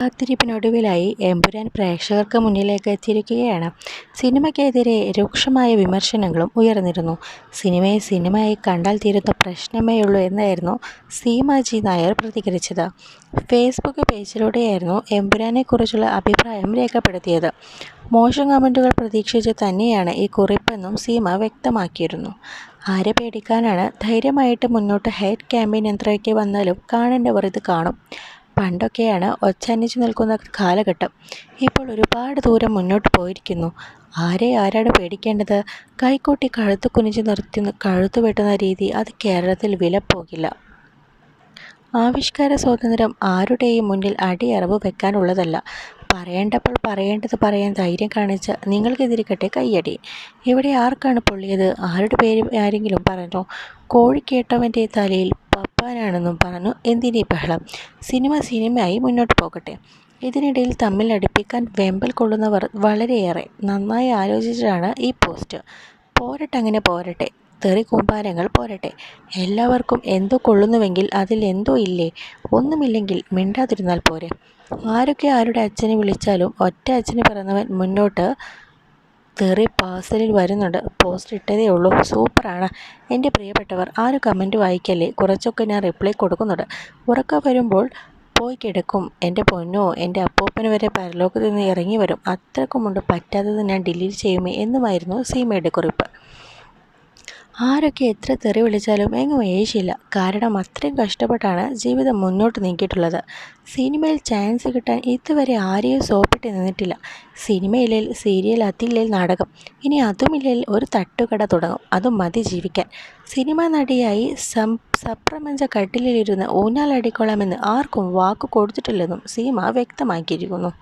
കാത്തിരിപ്പിനൊടുവിലായി എമ്പുരാൻ പ്രേക്ഷകർക്ക് മുന്നിലേക്ക് എത്തിയിരിക്കുകയാണ്. സിനിമയ്ക്കെതിരെ രൂക്ഷമായ വിമർശനങ്ങളും ഉയർന്നിരുന്നു. സിനിമയെ സിനിമയായി കണ്ടാൽ തീരുന്ന പ്രശ്നമേയുള്ളൂ എന്നായിരുന്നു സീമാജി നായർ പ്രതികരിച്ചത്. ഫേസ്ബുക്ക് പേജിലൂടെയായിരുന്നു എമ്പുരാനെക്കുറിച്ചുള്ള അഭിപ്രായം രേഖപ്പെടുത്തിയത്. മോശം കമന്റുകൾ പ്രതീക്ഷിച്ച് തന്നെയാണ് ഈ കുറിപ്പെന്നും സീമ വ്യക്തമാക്കിയിരുന്നു. ആരെ പേടിക്കാനാണ് ധൈര്യമായിട്ട് മുന്നോട്ട് ഹെയ്റ്റ് ക്യാമ്പയിൻ എത്രയൊക്കെ വന്നാലും കാണേണ്ടവർ ഇത് കാണും. പണ്ടൊക്കെയാണ് ഒച്ചനിച്ച് നിൽക്കുന്ന കാലഘട്ടം. ഇപ്പോൾ ഒരുപാട് ദൂരം മുന്നോട്ട് പോയിരിക്കുന്നു. ആരെ ആരാണ് പേടിക്കേണ്ടത്? കൈക്കൂട്ടി കഴുത്ത് കുനിച്ച് നിർത്തി കഴുത്ത് വെട്ടുന്ന രീതി അത് കേരളത്തിൽ വില വിലപ്പോകില്ല. ആവിഷ്കാര സ്വാതന്ത്ര്യം ആരുടെയും മുന്നിൽ അടിയറവ് വെക്കാനുള്ളതല്ല. പറയേണ്ടപ്പോൾ പറയേണ്ടത് പറയാൻ ധൈര്യം കാണിച്ച നിങ്ങൾക്കെതിരിക്കട്ടെ കയ്യടി. ഇവിടെ ആർക്കാണ് പൊള്ളിയത്? ആരുടെ പേര് ആരെങ്കിലും പറഞ്ഞോ? കോഴി കേട്ടവന്റെ തലയിൽ പപ്പാനാണെന്നും പറഞ്ഞു എന്തിനീ ബഹളം? സിനിമ സിനിമയായി മുന്നോട്ട് പോകട്ടെ. ഇതിനിടയിൽ തമ്മിൽ അടുപ്പിക്കാൻ വെമ്പൽ കൊള്ളുന്നവർ വളരെയേറെ. നന്നായി ആലോചിച്ചിട്ടാണ് ഈ പോസ്റ്റ്. പോരട്ടെ അങ്ങനെ പോരട്ടെ. തെറി കൂമ്പാരങ്ങൾ പോരട്ടെ. എല്ലാവർക്കും എന്തോ കൊള്ളുന്നുവെങ്കിൽ അതിൽ എന്തോ ഇല്ലേ? ഒന്നുമില്ലെങ്കിൽ മിണ്ടാതിരുന്നാൽ പോരെ. ആരൊക്കെ ആരുടെ അച്ഛനെ വിളിച്ചാലും ഒറ്റ അച്ഛന് പിറന്നവൻ മുന്നോട്ട് തെറി പാഴ്സലിൽ വരുന്നുണ്ട്. പോസ്റ്റ് ഇട്ടതേ ഉള്ളൂ. സൂപ്പറാണ്. എന്റെ പ്രിയപ്പെട്ടവർ ആരും കമന്റ് വായിക്കല്ലേ? കുറച്ചൊക്കെ ഞാൻ റിപ്ലൈ കൊടുക്കുന്നുണ്ട്. ഉറക്കം വരുമ്പോൾ പോയി കിടക്കും. എന്റെ പൊന്നോ എന്റെ അപ്പൂപ്പന് വരെ പരലോകത്ത് നിന്ന് ഇറങ്ങി വരും. അത്രക്കുമുണ്ട് പറ്റാത്തത് ഞാൻ ഡിലീറ്റ് ചെയ്യുമേ എന്നുമായിരുന്നു സീമയുടെ കുറിപ്പ്. ആരൊക്കെ എത്ര തെറി വിളിച്ചാലും എങ്ങും ഏഷ്യയില്ല കാരണം അത്രയും കഷ്ടപ്പെട്ടാണ് ജീവിതം മുന്നോട്ട് നീക്കിയിട്ടുള്ളത്. സിനിമയിൽ ചാൻസ് കിട്ടാൻ ഇതുവരെ ആരെയും സോപ്പിട്ട് നിന്നിട്ടില്ല. സിനിമയില്ലേൽ സീരിയൽ അതില്ലേൽ നാടകം. ഇനി അതുമില്ലേൽ ഒരു തട്ടുകട തുടങ്ങും. അതും മതി ജീവിക്കാൻ. സിനിമാ നടിയായി സം സപ്രമഞ്ച കട്ടിലിരുന്ന് ഊഞ്ഞാലടിക്കൊള്ളാമെന്ന് ആർക്കും വാക്ക് കൊടുത്തിട്ടില്ലെന്നും സീമ വ്യക്തമാക്കിയിരിക്കുന്നു.